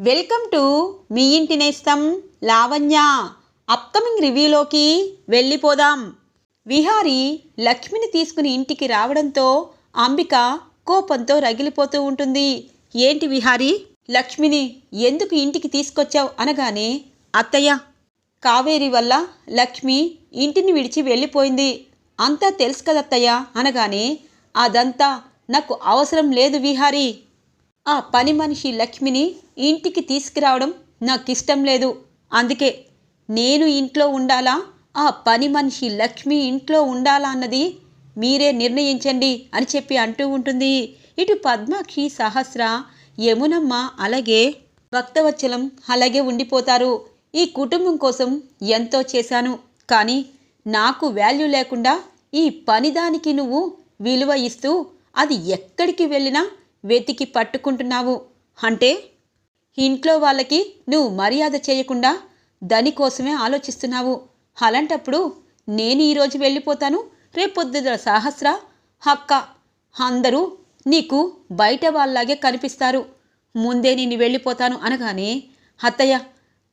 Welcome to me ఇంటి నేస్తం Lavanya. Upcoming రివ్యూలోకి వెళ్ళిపోదాం. విహారి లక్ష్మిని తీసుకుని ఇంటికి రావడంతో అంబిక కోపంతో రగిలిపోతూ ఉంటుంది. ఏంటి విహారి? లక్ష్మిని ఎందుకు ఇంటికి తీసుకొచ్చావు అనగానే అత్తయ్య కావేరి వల్ల లక్ష్మి ఇంటిని విడిచి వెళ్ళిపోయింది. అంతా తెలుసు కదత్తయ్య అనగానే అదంతా నాకు అవసరం లేదు విహారీ. ఆ పని మనిషి లక్ష్మిని ఇంటికి తీసుకురావడం నాకు ఇష్టం లేదు. అందుకే నేను ఇంట్లో ఉండాలా? ఆ పని మనిషి లక్ష్మి ఇంట్లో ఉండాలా అన్నది మీరే నిర్ణయించండి అని చెప్పి అంటూ ఉంటుంది. ఇటు పద్మాక్షి సహస్ర యమునమ్మ అలాగే భక్తవచ్చలం అలాగే ఉండిపోతారు. ఈ కుటుంబం కోసం ఎంతో చేశాను. కానీ నాకు వాల్యూ లేకుండా ఈ పనిదానికి నువ్వు విలువ ఇస్తూ అది ఎక్కడికి వెళ్ళినా వెతికి పట్టుకుంటున్నావు. అంటే? ఇంట్లో వాళ్ళకి నువ్వు మర్యాద చేయకుండా దానికోసమే ఆలోచిస్తున్నావు. అలాంటప్పుడు నేను ఈరోజు వెళ్ళిపోతాను. రేపొద్దున సహస్ర హక్క అందరూ నీకు బయట వాళ్ళలాగే కనిపిస్తారు. ముందే నేను వెళ్ళిపోతాను అనగానే అత్తయ్య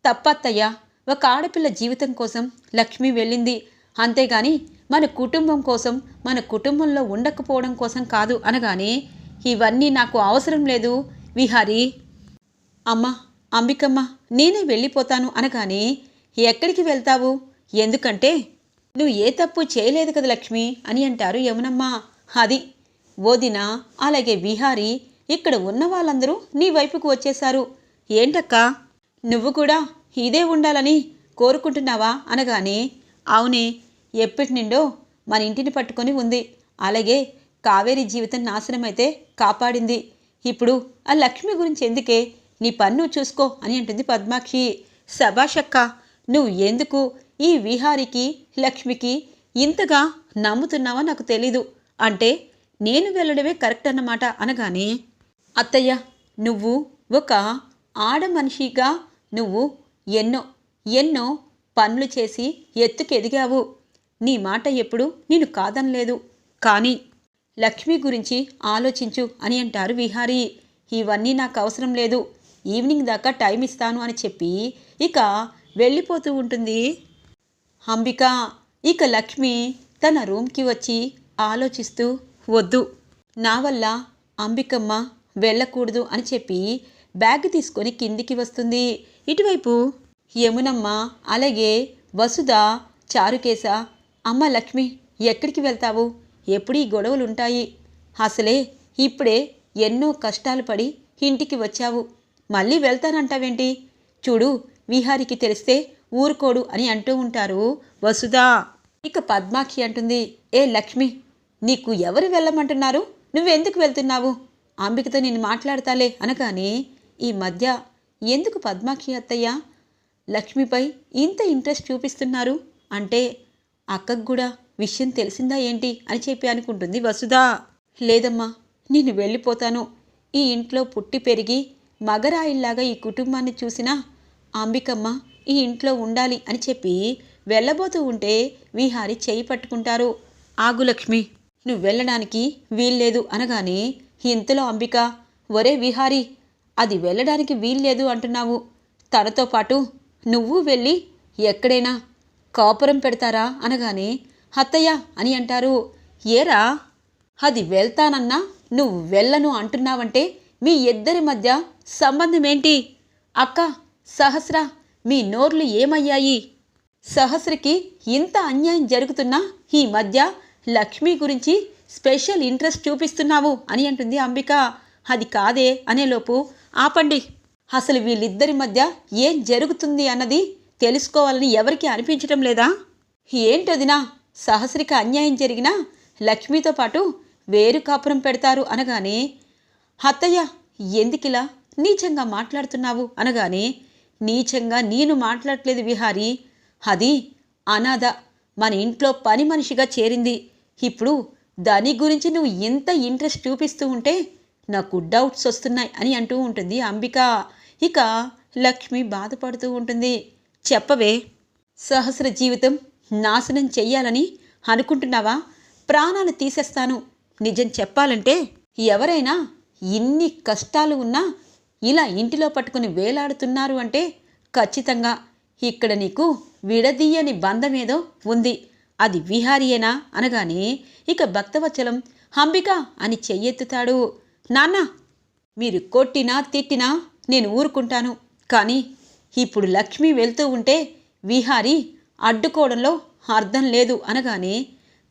తప్పత్తయ్య ఒక ఆడపిల్ల జీవితం కోసం లక్ష్మి వెళ్ళింది. అంతేగాని మన కుటుంబం కోసం మన కుటుంబంలో ఉండకపోవడం కోసం కాదు అనగానే ఇవన్నీ నాకు అవసరం లేదు. విహారి అమ్మ అంబికమ్మ నేనే వెళ్ళిపోతాను అనగానే ఎక్కడికి వెళ్తావు? ఎందుకంటే నువ్వు ఏ తప్పు చేయలేదు కదా లక్ష్మి అని అంటారు యమునమ్మ. అది. ఓదిన అలాగే విహారి ఇక్కడ ఉన్న వాళ్ళందరూ నీ వైపుకు వచ్చేశారు. ఏంటక్క? నువ్వు కూడా ఇదే ఉండాలని కోరుకుంటున్నావా అనగానే అవునే ఎప్పటి నుండో మన ఇంటిని పట్టుకొని ఉంది. అలాగే కావేరి జీవితం నాశనమైతే కాపాడింది. ఇప్పుడు ఆ లక్ష్మి గురించి ఎందుకే నీ పన్ను చూసుకో అని అంటుంది పద్మాక్షి. సభాషక్క నువ్వు ఎందుకు ఈ విహారికి లక్ష్మికి ఇంతగా నమ్ముతున్నావో నాకు తెలీదు. అంటే నేను వెళ్ళడమే కరెక్ట్ అన్నమాట అనగానే అత్తయ్య నువ్వు ఒక ఆడ మనిషిగా నువ్వు ఎన్నో ఎన్నో పనులు చేసి ఎత్తుకు ఎదిగావు నీ మాట ఎప్పుడు నేను కాదనలేదు. కానీ లక్ష్మి గురించి ఆలోచించు అని అంటారు విహారీ. ఇవన్నీ నాకు అవసరం లేదు. ఈవినింగ్ దాకా టైం ఇస్తాను అని చెప్పి ఇక వెళ్ళిపోతూ ఉంటుంది. అంబిక ఇక లక్ష్మి తన రూమ్కి వచ్చి ఆలోచిస్తూ వద్దు నా వల్ల అంబికమ్మ వెళ్ళకూడదు అని చెప్పి బ్యాగ్ తీసుకొని కిందికి వస్తుంది. ఇటువైపు యమునమ్మ అలాగే వసుధ చారుకేశ అమ్మ లక్ష్మి ఎక్కడికి వెళ్తావు? ఎప్పుడు ఈ గొడవలు ఉంటాయి అసలే ఇప్పుడే ఎన్నో కష్టాలు పడి ఇంటికి వచ్చావు. మళ్ళీ వెళ్తానంటావేంటి? చూడు విహారికి తెలిస్తే ఊరుకోడు అని అంటూ ఉంటారు వసుధా. ఇక పద్మాక్షి అంటుంది ఏ లక్ష్మి నీకు ఎవరు వెళ్ళమంటున్నారు? నువ్వెందుకు వెళ్తున్నావు? అంబికతో నేను మాట్లాడతాలే అనగానే ఈ మధ్య ఎందుకు పద్మాక్షి అత్తయ్య? లక్ష్మిపై ఇంత ఇంట్రెస్ట్ చూపిస్తున్నారు? అంటే అక్కకు కూడా విషయం తెలిసిందా ఏంటి అని చెప్పి అనుకుంటుంది వసుధా. లేదమ్మా నేను వెళ్ళిపోతాను. ఈ ఇంట్లో పుట్టి పెరిగి మగరాయిల్లాగా ఈ కుటుంబాన్ని చూసినా అంబికమ్మ ఈ ఇంట్లో ఉండాలి అని చెప్పి వెళ్ళబోతూ ఉంటే విహారి చేయి పట్టుకుంటారు. ఆగు లక్ష్మి నువ్వు వెళ్ళడానికి వీల్లేదు అనగానే ఇంతలో అంబిక ఒరే విహారి అది వెళ్ళడానికి వీల్లేదు అంటున్నావు. తనతో పాటు నువ్వు వెళ్ళి ఎక్కడైనా కాపురం పెడతారా అనగానే అత్తయ్య అని అంటారు. ఏరా? అది వెళ్తానన్నా నువ్వు వెళ్ళను అంటున్నావంటే మీ ఇద్దరి మధ్య సంబంధం ఏంటి అక్క సహస్ర మీ నోర్లు ఏమయ్యాయి? సహస్రకి ఇంత అన్యాయం జరుగుతున్నా ఈ మధ్య లక్ష్మి గురించి స్పెషల్ ఇంట్రెస్ట్ చూపిస్తున్నావు అని అంటుంది అంబిక. అది కాదే అనేలోపు ఆపండి. అసలు వీళ్ళిద్దరి మధ్య ఏం జరుగుతుంది అన్నది తెలుసుకోవాలని ఎవరికీ అనిపించటం లేదా? ఏంటదినా? సహస్రికి అన్యాయం జరిగినా లక్ష్మితో పాటు వేరు కాపురం పెడతారు అనగానే అత్తయ్య ఎందుకిలా? నీచంగా మాట్లాడుతున్నావు? అనగానే నీచంగా నేను మాట్లాడట్లేదు విహారీ. అది అనాథ. మన ఇంట్లో పని మనిషిగా చేరింది. ఇప్పుడు దాని గురించి నువ్వు ఎంత ఇంట్రెస్ట్ చూపిస్తూ ఉంటే నాకు డౌట్స్ వస్తున్నాయి అని అంటూ ఉంటుంది అంబిక. ఇక లక్ష్మి బాధపడుతూ ఉంటుంది. చెప్పవే సహస్ర జీవితం నాశనం చెయ్యాలని అనుకుంటున్నావా? ప్రాణాలు తీసేస్తాను. నిజం చెప్పాలంటే ఎవరైనా ఇన్ని కష్టాలు ఉన్నా ఇలా ఇంటిలో పట్టుకుని వేలాడుతున్నారు అంటే ఖచ్చితంగా ఇక్కడ నీకు విడదీయని బంధమేదో ఉంది. అది విహారీయేనా అనగానే ఇక భక్తవచ్చలం అంబిక అని చెయ్యెత్తుతాడు. నాన్న మీరు కొట్టినా తిట్టినా నేను ఊరుకుంటాను. కానీ ఇప్పుడు లక్ష్మి వెళ్తూ ఉంటే విహారీ అడ్డుకోవడంలో అర్థం లేదు అనగానే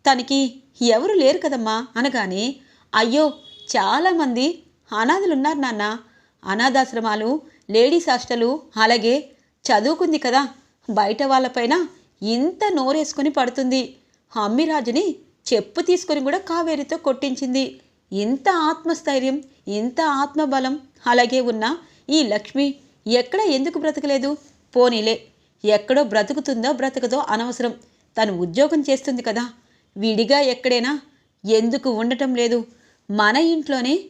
తనకి ఎవరు లేరు కదమ్మా అనగానే అయ్యో చాలామంది అనాథలున్నారు నాన్న. అనాథాశ్రమాలు లేడీస్ హాస్టలు అలాగే చదువుకుంది కదా. బయట వాళ్ళపైన ఇంత నోరేసుకొని పడుతుంది. అమ్మిరాజుని చెప్పు తీసుకొని కూడా కావేరితో కొట్టించింది. ఇంత ఆత్మస్థైర్యం ఇంత ఆత్మబలం అలాగే ఉన్న ఈ లక్ష్మి ఎక్కడ ఎందుకు బ్రతకలేదు? పోనీలే. ఎక్కడో బ్రతుకుతుందో బ్రతకదో అనవసరం. తను ఉద్యోగం చేస్తుంది కదా. విడిగా ఎక్కడైనా ఎందుకు ఉండటం లేదు. మన ఇంట్లోనే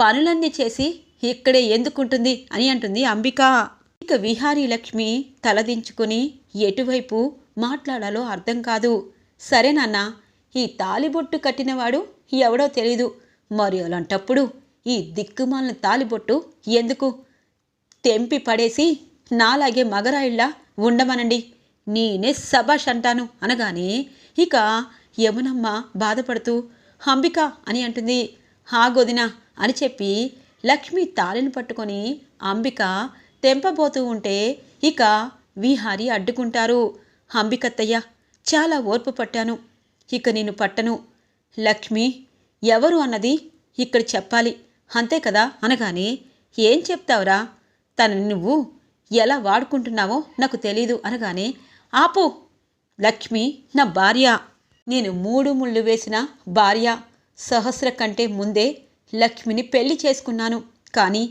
పనులన్నీ చేసి ఇక్కడే ఎందుకుంటుంది అని అంటుంది అంబిక. ఇక విహారీ లక్ష్మి తలదించుకుని ఎటువైపు మాట్లాడాలో అర్థం కాదు. సరే నాన్న ఈ తాలిబొట్టు కట్టినవాడు ఎవడో తెలీదు. మరి అలాంటప్పుడు ఈ దిక్కుమాలిన తాలిబొట్టు ఎందుకు? తెంపి పడేసి నాలాగే మగరాయిళ్ళ ఉండమనండి. నేనే సబాష్ అంటాను అనగానే ఇక యమునమ్మ బాధపడుతూ అంబిక అని అంటుంది. హాగొదిన అని చెప్పి లక్ష్మి తాళిని పట్టుకొని అంబిక తెంపబోతూ ఉంటే ఇక విహారి అడ్డుకుంటారు. అంబికత్తయ్య చాలా ఓర్పు పట్టాను. ఇక నేను పట్టను. లక్ష్మి ఎవరు అన్నది ఇక్కడ చెప్పాలి. అంతే కదా? అనగానే ఏం చెప్తావురా? తనని నువ్వు ఎలా వాడుకుంటున్నావో నాకు తెలీదు అనగానే ఆపు లక్ష్మి నా భార్య. నేను మూడు ముళ్ళు వేసిన భార్య. సహస్ర కంటే ముందే లక్ష్మిని పెళ్ళి చేసుకున్నాను. కానీ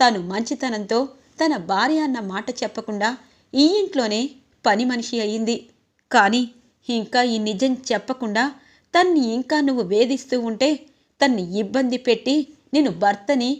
తను మంచితనంతో తన భార్య అన్న మాట చెప్పకుండా ఈ ఇంట్లోనే పని మనిషి అయ్యింది కానీ ఇంకా ఈ నిజం చెప్పకుండా తన్ని ఇంకా నువ్వు వేధిస్తూ ఉంటే తన్ని ఇబ్బంది పెట్టి నేను భర్తని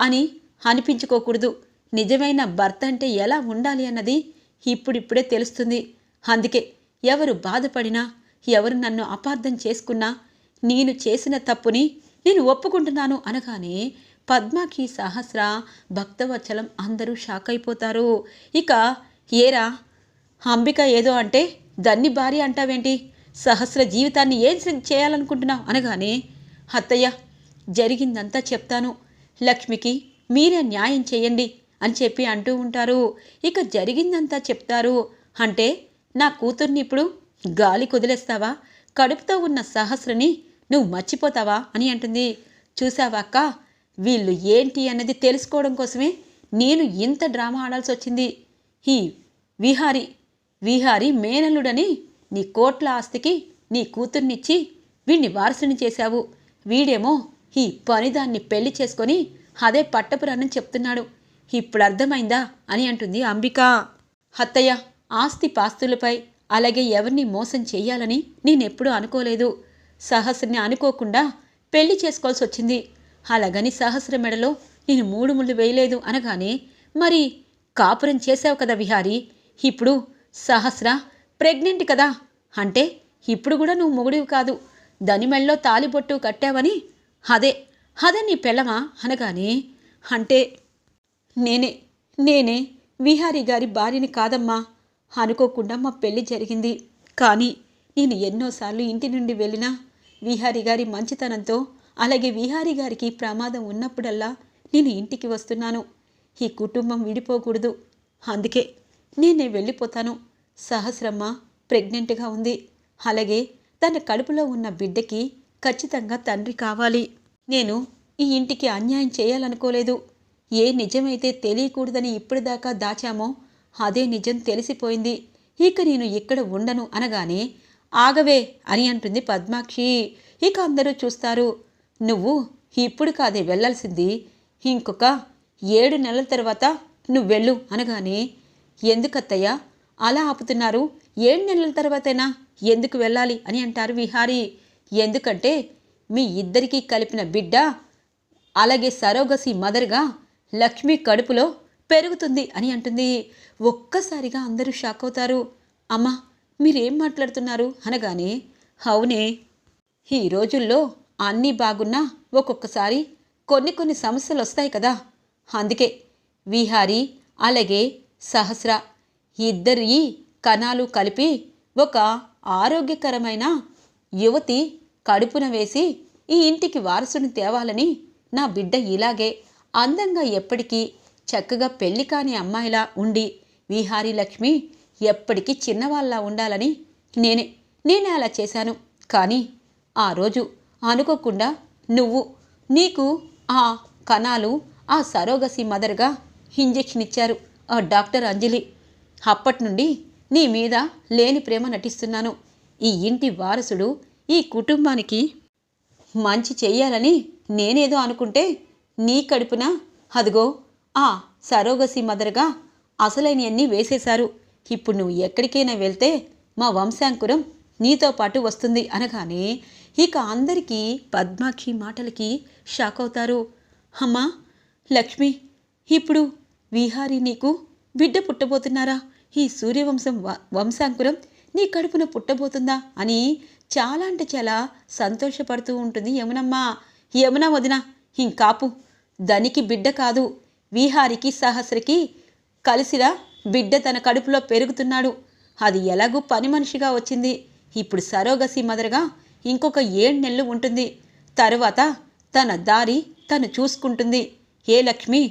అని అనిపించుకోకూడదు. నిజమైన భర్త అంటే ఎలా ఉండాలి అన్నది ఇప్పుడిప్పుడే తెలుస్తుంది. అందుకే ఎవరు బాధపడినా ఎవరు నన్ను అపార్థం చేసుకున్నా నేను చేసిన తప్పుని నేను ఒప్పుకుంటున్నాను అనగానే పద్మాకి సహస్ర భక్తవచ్చలం అందరూ షాక్ అయిపోతారు. ఇక ఏరా అంబిక ఏదో అంటే దాన్ని భార్య అంటావేంటి? సహస్ర జీవితాన్ని ఏం చేయాలనుకుంటున్నావు? అనగానే అత్తయ్య జరిగిందంతా చెప్తాను. లక్ష్మికి మీరే న్యాయం చేయండి. అని చెప్పి అంటూ ఉంటారు. ఇక జరిగిందంతా చెప్తారు. అంటే నా కూతుర్ని ఇప్పుడు గాలి కుదిలేస్తావా? కడుపుతో ఉన్న సహస్రని నువ్వు మర్చిపోతావా? అని అంటుంది. చూసావాక్క వీళ్ళు ఏంటి అన్నది తెలుసుకోవడం కోసమే నేను ఇంత డ్రామా ఆడాల్సి వచ్చింది. హీ విహారి విహారి మేనల్లుడని నీ కోట్ల ఆస్తికి నీ కూతుర్నిచ్చి వీణ్ణి వారసుని చేశావు. వీడేమో ఈ పనిదాన్ని పెళ్ళి చేసుకొని అదే పట్టపురాణం చెప్తున్నాడు. ఇప్పుడు అర్థమైందా అని అంటుంది అంబిక. అత్తయ్య ఆస్తి పాస్తులపై అలాగే ఎవరిని మోసం చేయాలని నేనెప్పుడూ అనుకోలేదు. సహస్రని అనుకోకుండా పెళ్ళి చేసుకోవాల్సి వచ్చింది అలాగని సహస్ర మెడలో నేను మూడు ముళ్ళు వేయలేదు అనగానే మరి కాపురం చేశావు కదా విహారి ఇప్పుడు సహస్ర ప్రెగ్నెంట్ కదా? అంటే ఇప్పుడు కూడా నువ్వు మొగుడివి కాదు. దనిమెళ్ళలో తాలిబొట్టు కట్టావని అదే అదే నీ పెళ్ళమా? అనగానే అంటే నేనే నేనే విహారీ గారి భార్యని కాదమ్మా అనుకోకుండా మా పెళ్ళి జరిగింది. కానీ నేను ఎన్నోసార్లు ఇంటి నుండి వెళ్ళినా విహారీ గారి మంచితనంతో అలాగే విహారీ గారికి ప్రమాదం ఉన్నప్పుడల్లా నేను ఇంటికి వస్తున్నాను. ఈ కుటుంబం విడిపోకూడదు. అందుకే నేనే వెళ్ళిపోతాను. సహస్రమ్మ ప్రెగ్నెంట్గా ఉంది. అలాగే తన కడుపులో ఉన్న బిడ్డకి ఖచ్చితంగా తండ్రి కావాలి. నేను ఈ ఇంటికి అన్యాయం చేయాలనుకోలేదు. ఏ నిజమైతే తెలియకూడదని ఇప్పటిదాకా దాచామో అదే నిజం తెలిసిపోయింది. ఇక నేను ఇక్కడ ఉండను అనగానే ఆగవే అని అంటుంది పద్మాక్షి. ఇక అందరూ చూస్తారు. నువ్వు ఇప్పుడు కాదే వెళ్ళాల్సింది. ఇంకొక ఏడు నెలల తర్వాత నువ్వు వెళ్ళు అనగానే ఎందుకత్తయ్య? అలా ఆపుతున్నారు. ఏడు నెలల తర్వాతైనా? ఎందుకు వెళ్ళాలి? అని అంటారు విహారీ. ఎందుకంటే మీ ఇద్దరికీ కలిపిన బిడ్డ అలాగే సరోగసి మదర్గా లక్ష్మి కడుపులో పెరుగుతుంది అని అంటుంది. ఒక్కసారిగా అందరూ షాక్ అవుతారు. అమ్మా మీరేం మాట్లాడుతున్నారు? అనగానే అవునే ఈ రోజుల్లో అన్నీ బాగున్నా ఒక్కొక్కసారి కొన్ని కొన్ని సమస్యలు వస్తాయి కదా. అందుకే విహారి అలాగే సహస్ర ఇద్దరి కణాలు కలిపి ఒక ఆరోగ్యకరమైన యువతి కడుపున వేసి ఈ ఇంటికి వారసుని తేవాలని నా బిడ్డ ఇలాగే అందంగా ఎప్పటికీ చక్కగా పెళ్ళి కాని అమ్మాయిలా ఉండి విహారీ లక్ష్మి ఎప్పటికీ చిన్నవాళ్ళలా ఉండాలని నేనే నేనే అలా చేశాను. కానీ ఆ రోజు అనుకోకుండా నువ్వు నీకు ఆ కణాలు ఆ సరోగసి మదర్గా ఇంజెక్షన్ ఇచ్చారు ఆ డాక్టర్ అంజలి. అప్పటి నుండి నీ మీద లేని ప్రేమ నటిస్తున్నాను. ఈ ఇంటి వారసుడు ఈ కుటుంబానికి మంచి చెయ్యాలని నేనేదో అనుకుంటే నీ కడుపున? అదిగో ఆ సరోగసి మదర్గా అసలైనవన్నీ వేసేశారు. ఇప్పుడు నువ్వు ఎక్కడికైనా వెళ్తే మా వంశాంకురం నీతో పాటు వస్తుంది అనగానే ఇక అందరికీ పద్మాక్షి మాటలకి షాక్ అవుతారు. అమ్మా లక్ష్మి ఇప్పుడు విహారీ నీకు బిడ్డ పుట్టబోతున్నారా? ఈ సూర్యవంశం వ- వంశాంకురం నీ కడుపున పుట్టబోతుందా? అని చాలా అంటే చాలా సంతోషపడుతూ ఉంటుంది యమునమ్మ. యమున వదిన ఇంకాపు. ధనికి బిడ్డ కాదు. విహారికి సహస్రకి కలిసిన బిడ్డ తన కడుపులో పెరుగుతున్నాడు. అది ఎలాగూ పని మనిషిగా వచ్చింది. ఇప్పుడు సరోగసి మదరగా ఇంకొక ఏడు నెలలు ఉంటుంది. తరువాత తన దారి తను చూసుకుంటుంది. ఏ లక్ష్మి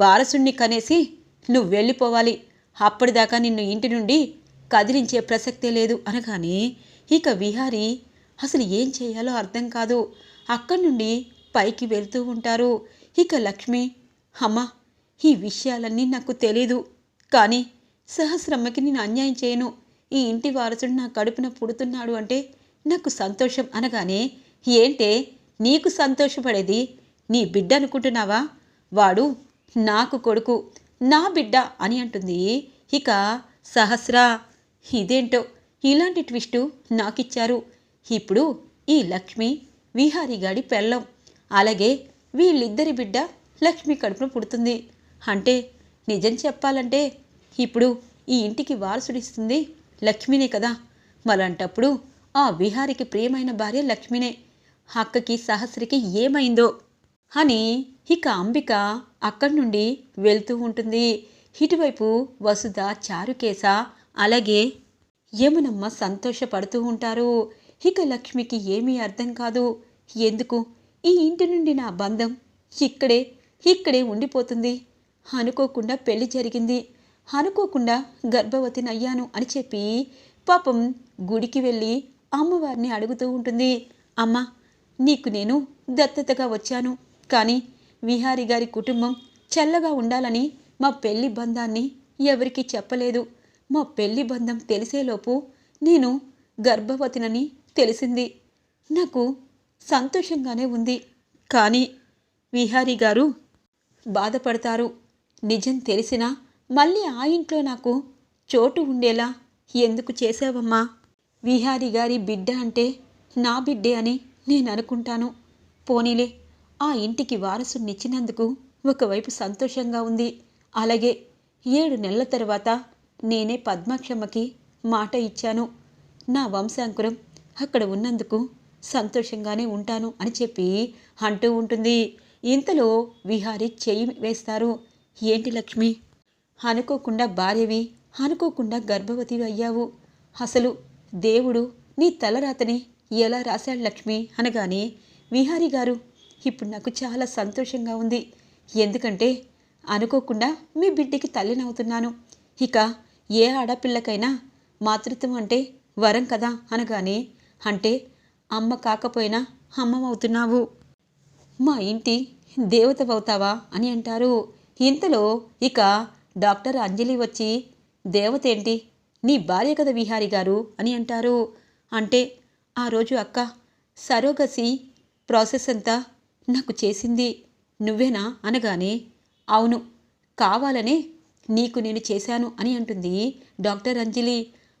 వారసుణ్ణి కనేసి నువ్వు వెళ్ళిపోవాలి. అప్పటిదాకా నిన్ను ఇంటి నుండి కదిలించే ప్రసక్తే లేదు అనగానే ఇక విహారి అసలు ఏం చేయాలో అర్థం కాదు. అక్కడి నుండి పైకి వెళ్తూ ఉంటారు. ఇక లక్ష్మి అమ్మా ఈ విషయాలన్నీ నాకు తెలీదు. కానీ సహస్రమ్మకి నేను అన్యాయం చేయను. ఈ ఇంటి వారసుడు నా కడుపున పుడుతున్నాడు అంటే నాకు సంతోషం అనగానే ఏంటే నీకు సంతోషపడేది? నీ బిడ్డ అనుకుంటున్నావా? వాడు నాకు కొడుకు నా బిడ్డ అని అంటుంది. ఇక సహస్ర ఇదేంటో? ఇలాంటి ట్విస్టు నాకిచ్చారు. ఇప్పుడు ఈ లక్ష్మి విహారీగాడి పెళ్ళం. అలాగే వీళ్ళిద్దరి బిడ్డ లక్ష్మి కడుపున పుడుతుంది. అంటే నిజం చెప్పాలంటే ఇప్పుడు ఈ ఇంటికి వారసుడిస్తుంది లక్ష్మినే కదా. మరంటప్పుడు ఆ విహారికి ప్రియమైన భార్య లక్ష్మినే. అక్కకి సహస్రికి ఏమైందో? అని ఇక అంబిక అక్కడి నుండి వెళ్తూ ఉంటుంది. ఇటువైపు వసుధ చారుకేశ అలాగే యమునమ్మ సంతోషపడుతూ ఉంటారు. ఇక లక్ష్మికి ఏమీ అర్థం కాదు. ఎందుకు? ఈ ఇంటి నుండి నా బంధం ఇక్కడే ఇక్కడే ఉండిపోతుంది. అనుకోకుండా పెళ్ళి జరిగింది. అనుకోకుండా గర్భవతిని అయ్యాను అని చెప్పి పాపం గుడికి వెళ్ళి అమ్మవారిని అడుగుతూ ఉంటుంది. అమ్మ నీకు నేను దత్తతగా వచ్చాను. కానీ విహారి గారి కుటుంబం చల్లగా ఉండాలని మా పెళ్ళి బంధాన్ని ఎవరికీ చెప్పలేదు. మా పెళ్ళి బంధం తెలిసేలోపు నేను గర్భవతినని తెలిసింది. నాకు సంతోషంగానే ఉంది. కానీ విహారీ గారు బాధపడతారు. నిజం తెలిసినా మళ్ళీ ఆ ఇంట్లో నాకు చోటు ఉండేలా ఎందుకు చేసావమ్మా విహారీ గారి బిడ్డ అంటే నా బిడ్డే అని నేను అనుకుంటాను. పోనీలే ఆ ఇంటికి వారసునిచ్చినందుకు ఒకవైపు సంతోషంగా ఉంది. అలాగే ఏడు నెలల తర్వాత నేనే పద్మాక్షమ్మకి మాట ఇచ్చాను. నా వంశాంకురం అక్కడ ఉన్నందుకు సంతోషంగానే ఉంటాను అని చెప్పి అంటూ ఉంటుంది. ఇంతలో విహారి చేయి వేస్తారు. ఏంటి లక్ష్మి? అనుకోకుండా భార్యవి అనుకోకుండా గర్భవతివి అయ్యావు. అసలు దేవుడు నీ తలరాతని ఎలా రాశాడు లక్ష్మి? అనగానే విహారి గారు ఇప్పుడు నాకు చాలా సంతోషంగా ఉంది. ఎందుకంటే అనుకోకుండా మీ బిడ్డకి తల్లినవుతున్నాను ఇక ఏ ఆడపిల్లకైనా మాతృత్వం అంటే వరం కదా? అనగానే అంటే అమ్మ కాకపోయినా అమ్మమవుతున్నావు. మా ఇంటి దేవతవవుతావా అని అంటారు. ఇంతలో ఇక డాక్టర్ అంజలి వచ్చి దేవత ఏంటి నీ భార్య కదా విహారి గారు అని అంటారు. అంటే ఆ రోజు అక్క సరోగసి ప్రాసెస్ అంతా నాకు చేసింది. నువ్వేనా? అనగానే అవును కావాలనే నీకు నేను చేశాను అని అంటుంది డాక్టర్ అంజలి.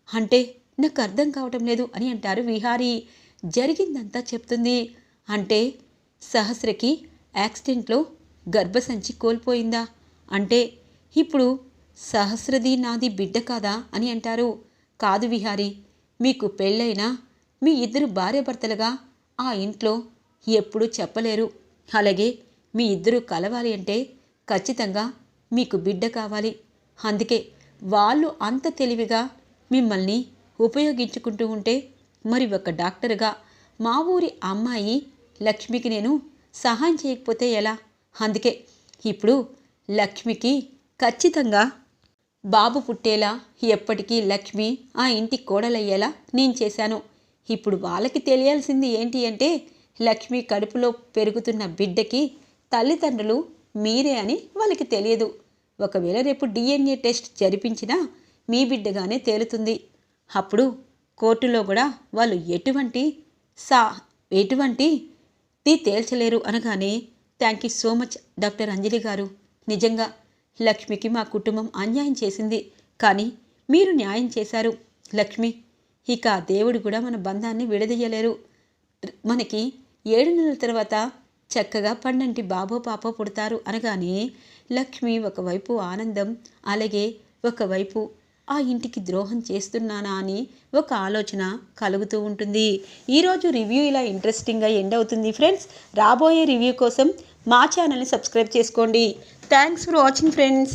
అంటే నాకు అర్థం కావటం లేదు అని అంటారు విహారీ. జరిగిందంతా చెప్తుంది. అంటే సహస్రకి యాక్సిడెంట్లో గర్భసంచి కోల్పోయిందా? అంటే ఇప్పుడు సహస్రది నాది బిడ్డ కాదా అని అంటారు. కాదు విహారి మీకు పెళ్ళైనా మీ ఇద్దరు భార్యాభర్తలుగా ఆ ఇంట్లో ఎప్పుడూ చెప్పలేరు. అలాగే మీ ఇద్దరు కలవాలి అంటే ఖచ్చితంగా మీకు బిడ్డ కావాలి. అందుకే వాళ్ళు అంత తెలివిగా మిమ్మల్ని ఉపయోగించుకుంటూ ఉంటే మరి ఒక డాక్టర్గా మా ఊరి అమ్మాయి లక్ష్మికి నేను సహాయం చేయకపోతే ఎలా? అందుకే ఇప్పుడు లక్ష్మికి ఖచ్చితంగా బాబు పుట్టేలా ఎప్పటికీ లక్ష్మి ఆ ఇంటి కోడలయ్యేలా నేను చేశాను. ఇప్పుడు వాళ్ళకి తెలియాల్సింది ఏంటి అంటే లక్ష్మి కడుపులో పెరుగుతున్న బిడ్డకి తల్లిదండ్రులు మీరే అని వాళ్ళకి తెలియదు. ఒకవేళ రేపు డిఎన్ఏ టెస్ట్ జరిపించినా మీ బిడ్డగానే తేలుతుంది. అప్పుడు కోర్టులో కూడా వాళ్ళు ఎటువంటి సా ఎటువంటి ది తేల్చలేరు అనగానే thank you so much doctor Anjali గారు. నిజంగా లక్ష్మికి మా కుటుంబం అన్యాయం చేసింది. కానీ మీరు న్యాయం చేశారు. లక్ష్మి ఇక ఆ దేవుడు కూడా మన బంధాన్ని విడదీయలేరు. మనకి ఏడు నెలల తర్వాత చక్కగా పండంటి బాబో పాప పుడతారు అనగానే లక్ష్మి ఒకవైపు ఆనందం అలాగే ఒకవైపు ఆ ఇంటికి ద్రోహం చేస్తున్నానా అని ఒక ఆలోచన కలుగుతూ ఉంటుంది. ఈరోజు రివ్యూ ఇలా ఇంట్రెస్టింగ్గా ఎండ్ అవుతుంది. ఫ్రెండ్స్ రాబోయే రివ్యూ కోసం మా ఛానల్ని సబ్స్క్రైబ్ చేసుకోండి. Thanks for watching friends